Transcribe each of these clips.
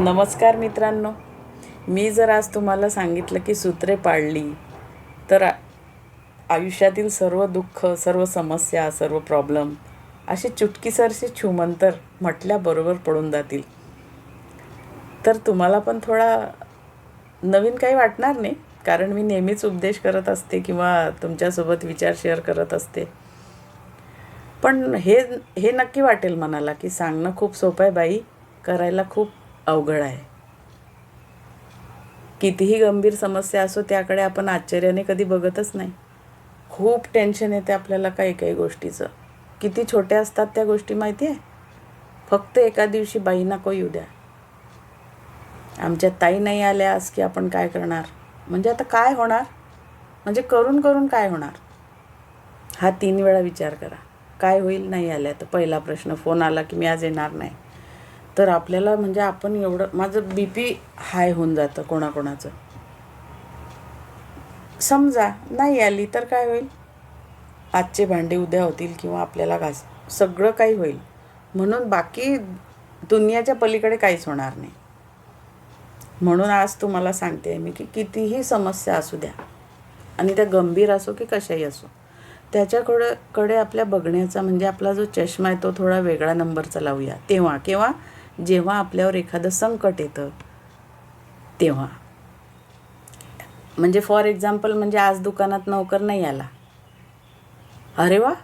नमस्कार मित्रांनो. मी जर आज तुम्हाला सांगितलं की सूत्रे पाळली तर आयुष्यातील सर्व दुःख सर्व समस्या सर्व प्रॉब्लेम असे चुटकीसरसे छुमंतर म्हटल्याबरोबर पडून जातील. तर तुम्हाला पण थोडा नवीन काही वाटणार नाही कारण मी नेहमीच उपदेश करत असते किंवा तुमच्यासोबत विचार शेअर करत असते. पण हे हे नक्की वाटेल मनाला की सांगणं खूप सोपं आहे बाई करायला खूप अवघड आहे. कितीही गंभीर समस्या असो त्याकडे आपण आश्चर्याने कधी बघतच नाही. खूप टेन्शन येते आपल्याला काही काही गोष्टीचं. किती छोट्या असतात त्या गोष्टी माहिती आहे? फक्त एका दिवशी बाई नको येऊ द्या. आमच्या ताई नाही आल्या आज की आपण काय करणार? म्हणजे आता काय होणार? म्हणजे करून करून काय होणार? हा तीन वेळा विचार करा. काय होईल नाही आल्या तर पहिला प्रश्न फोन आला की मी आज येणार नाही. तर आपल्याला म्हणजे आपण एवढं माझं बी पी हाय होऊन जातं कोणाकोणाचं. समजा नाही आली तर काय होईल? आजचे भांडे उद्या होतील किंवा आपल्याला घास सगळं काही होईल. म्हणून बाकी दुनियाच्या पलीकडे काहीच होणार नाही. म्हणून आज तुम्हाला सांगते मी की कितीही समस्या असू द्या आणि त्या गंभीर असो की कशाही असो त्याच्याकडे कडे आपल्या बघण्याचा म्हणजे आपला जो चष्मा आहे तो थोडा वेगळा नंबरचा लावूया. तेव्हा केव्हा? जेव्हा आपल्यावर एखादं संकट येतं तेव्हा. म्हणजे फॉर एक्झाम्पल म्हणजे आज दुकानात नोकर नाही आला. अरे वा!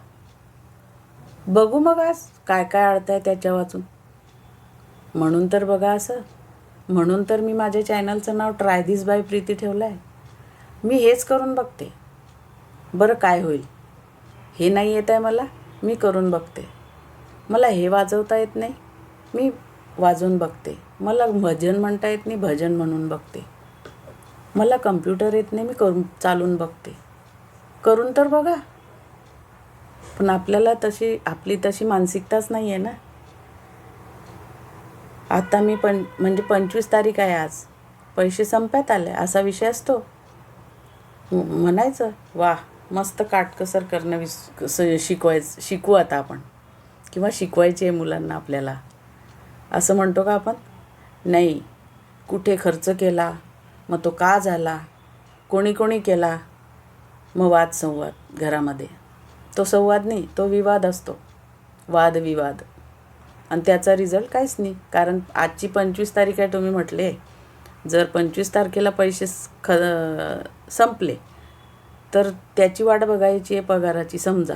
बघू मग आज काय काय अडतंय त्याच्या वाचून. म्हणून तर बघा असं. म्हणून तर मी माझ्या चॅनलचं नाव ट्राय दिस बाय प्रीती ठेवलं आहे मी हेच करून बघते. बरं काय होईल? हे नाही येत आहे मला मी करून बघते. मला हे वाजवता येत नाही. मी वाजवून बघते. मला भजन म्हणता येत नाही भजन म्हणून बघते. मला कम्प्युटर येत नाही मी करून चालून बघते. करून तर बघा. पण आपल्याला तशी आपली तशी मानसिकताच नाही आहे ना. आता मी पण म्हणजे पंचवीस तारीख आहे आज. पैसे संपत आले असा विषय असतो. म्हणायचं वा मस्त काटकसर करणं विस स- शिकवायचं शिकवू आता आपण. किंवा शिकवायचे आहे मुलांना आपल्याला. असं म्हणतो का आपण? नाही. कुठे खर्च केला? मग तो का झाला? कोणी कोणी केला? मग वाद संवाद घरामध्ये. तो संवाद नाही तो विवाद असतो. वादविवाद आणि त्याचा रिझल्ट काहीच नाही. कारण आजची पंचवीस तारीख आहे तुम्ही म्हटले. जर पंचवीस तारखेला पैसे ख संपले तर त्याची वाट बघायची आहे पगाराची समजा.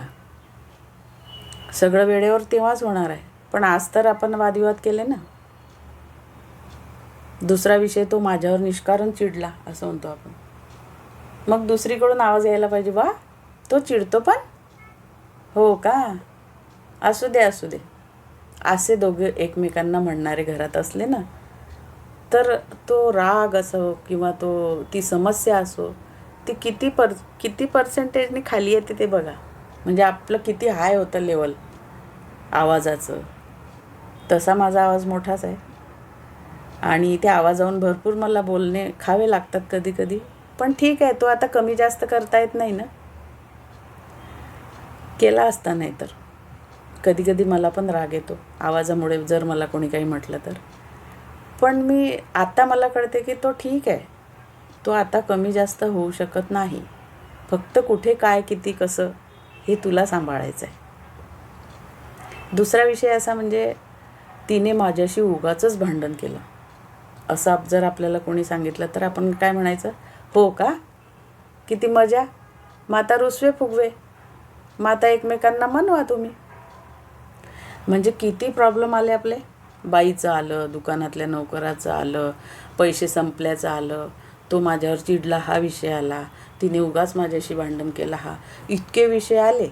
सगळं वेळेवर तेव्हाच होणार आहे. पण आज तर आपण वादविवाद केले ना. दुसरा विषय तो माझ्यावर निष्कारण चिडला असं म्हणतो आपण. मग दुसरीकडून आवाज यायला पाहिजे वा तो चिडतो पण? हो का? असू दे असू दे. असे दोघे एकमेकांना म्हणणारे घरात असले ना तर तो राग असो किंवा तो ती समस्या असो ती किती पर किती पर्सेंटेजने खाली येते ते बघा. म्हणजे आपलं किती हाय होतं लेवल आवाजाचं. तसा माझा आवाज मोठाच आहे. आणि त्या आवाजाहून भरपूर मला बोलणे खावे लागतात कधी कधी पण ठीक आहे तो आता कमी जास्त करता येत नाही ना? केला असता नाही तर. कधी कधी मला पण राग येतो आवाजामुळे जर मला कोणी काही म्हटलं तर. पण मी आता मला कळते की तो ठीक आहे. तो आता कमी जास्त होऊ शकत नाही. फक्त कुठे काय किती कसं हे तुला सांभाळायचं आहे दुसरा विषय असा म्हणजे तिने माझ्याशी उगाचंच भांडण केलं. असं आप- जर आपल्याला कोणी सांगितलं तर आपण काय म्हणायचं? हो का? किती मजा. माता रुसवे फुगवे. माता एकमेकांना मनवा तुम्ही. म्हणजे किती प्रॉब्लेम आले आपले? बाईचं आलं दुकानातल्या नोकराचं आलं पैसे संपल्याचं आलं. तो माझ्यावर चिडला हा विषय आला. तिने उगाच माझ्याशी भांडण केला. हा इतके विषय आले.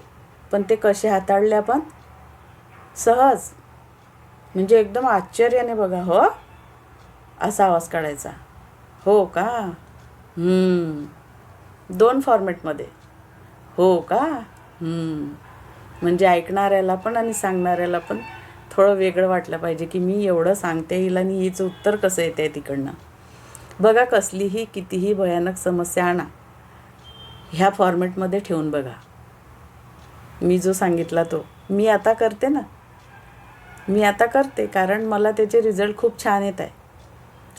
पण ते कसे हाताळले आपण? सहज. म्हणजे एकदम आश्चर्याने बघा हो? असा आवाज काढायचा. हो का? दोन फॉर्मॅटमध्ये हो का? म्हणजे ऐकणाऱ्याला पण आणि सांगणाऱ्याला पण थोडं वेगळं वाटलं पाहिजे की मी एवढं सांगते येईल आणि हिचं उत्तर कसं येते तिकडनं. बघा कसलीही कितीही भयानक समस्या आणा ह्या फॉर्मॅटमध्ये ठेवून बघा. मी जो सांगितला तो. मी आता करते ना. मी आता करते कारण मला त्याचे रिझल्ट खूप छान येत आहे.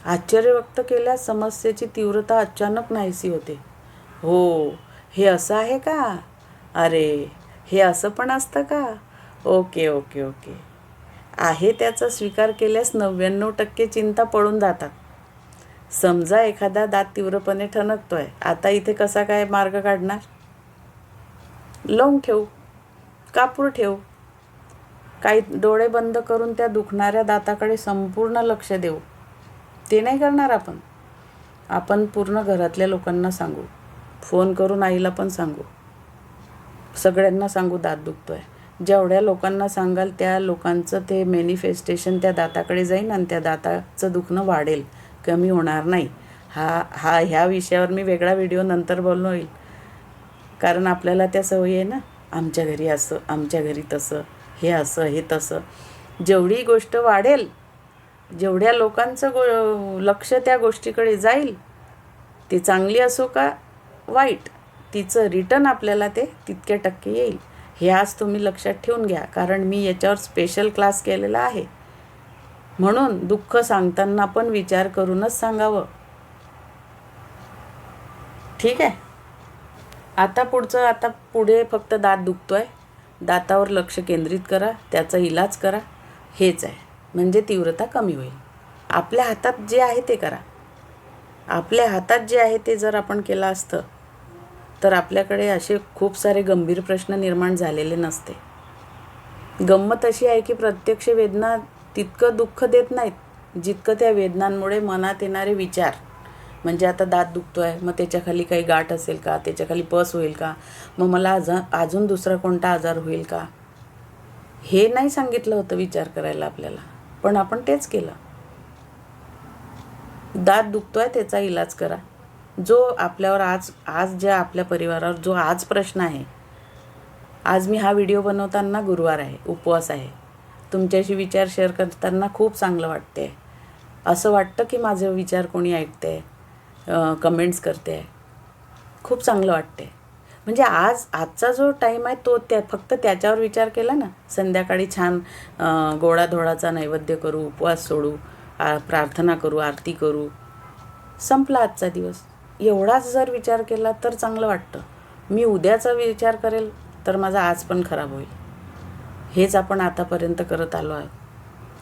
आश्चर्य व्यक्त केल्यास समस्येची तीव्रता अचानक नाहीशी होते. हो हे असं आहे का? अरे हे असं पण असतं का? Okay okay okay. आहे त्याचा स्वीकार केल्यास नव्याण्णव टक्के चिंता पळून जातात. समजा एखादा दात तीव्रपणे ठणकतो आहे आता इथे कसा काय मार्ग काढणार? लावून ठेवू कापूर ठेवू. काही डोळे बंद करून त्या दुखणाऱ्या दाताकडे संपूर्ण लक्ष देऊ. ते नाही करणार आपण. आपण पूर्ण घरातल्या लोकांना सांगू. फोन करून आईला पण सांगू. सगळ्यांना सांगू दात दुखतोय. जेवढ्या लोकांना सांगाल त्या लोकांचं ते मॅनिफेस्टेशन त्या दाताकडे जाईन आणि त्या दाताचं दुखणं वाढेल. कमी होणार नाही. हा हा ह्या विषयावर मी वेगळा व्हिडिओ नंतर बोलणं होईल. कारण आपल्याला त्या सवयी आहे ना. आमच्या घरी असं आमच्या घरी तसं. हे असं हे तसं. जेवढी गोष्ट वाढेल जेवढ्या लोकांचं गो लक्ष त्या गोष्टीकडे जाईल ती चांगली असो का वाईट तिचं रिटर्न आपल्याला ते तितके टक्के येईल. हे आज तुम्ही लक्षात ठेवून घ्या कारण मी याच्यावर स्पेशल क्लास केलेला आहे. म्हणून दुःख सांगताना पण विचार करूनच सांगावं. ठीक आहे? आता पुढचं आता पुढे फक्त दात दुखतो आहे दातावर लक्ष केंद्रित करा त्याचा इलाज करा. हेच आहे. म्हणजे तीव्रता कमी होईल. आपल्या हातात जे आहे ते करा. आपल्या हातात जे आहे ते जर आपण केलं असतं तर आपल्याकडे असे खूप सारे गंभीर प्रश्न निर्माण झालेले नसते. गंमत अशी आहे की प्रत्यक्ष वेदना तितकं दुःख देत नाहीत जितकं त्या वेदनांमुळे मनात येणारे विचार. म्हणजे आता दात दुखतो आहे मग त्याच्याखाली काही गाठ असेल का? त्याच्याखाली पस होईल का? मग मला अज अजून दुसरा कोणता आजार होईल का? हे नाही सांगितलं होतं विचार करायला आपल्याला. पण आपण तेच केलं. दात दुखतो आहे त्याचा इलाज करा. जो आपल्यावर आज आज ज्या आपल्या परिवारावर जो आज प्रश्न आहे आज मी हा व्हिडिओ बनवताना गुरुवार आहे उपवास आहे. तुमच्याशी विचार शेअर करताना खूप चांगलं वाटते असं वाटतं की माझे विचार कोणी ऐकते कमेंट्स करते आहे. खूप चांगलं वाटते म्हणजे आज आजचा जो टाईम आहे तो त्या फक्त त्याच्यावर विचार केला ना. संध्याकाळी छान गोडाधोडाचा नैवेद्य करू उपवास सोडू प्रार्थना करू आरती करू. संपला आजचा दिवस. एवढाच जर विचार केला तर चांगलं वाटतं. मी उद्याचा विचार करेल तर माझा आज पण खराब होईल. हेच आपण आतापर्यंत करत आलो आहोत.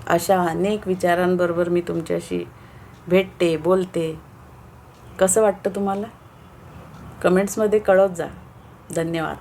अशा अनेक विचारांबरोबर मी तुमच्याशी भेटते बोलते. कसं वाटतं तुम्हाला? कमेंट्समध्ये कळवत जा. धन्यवाद.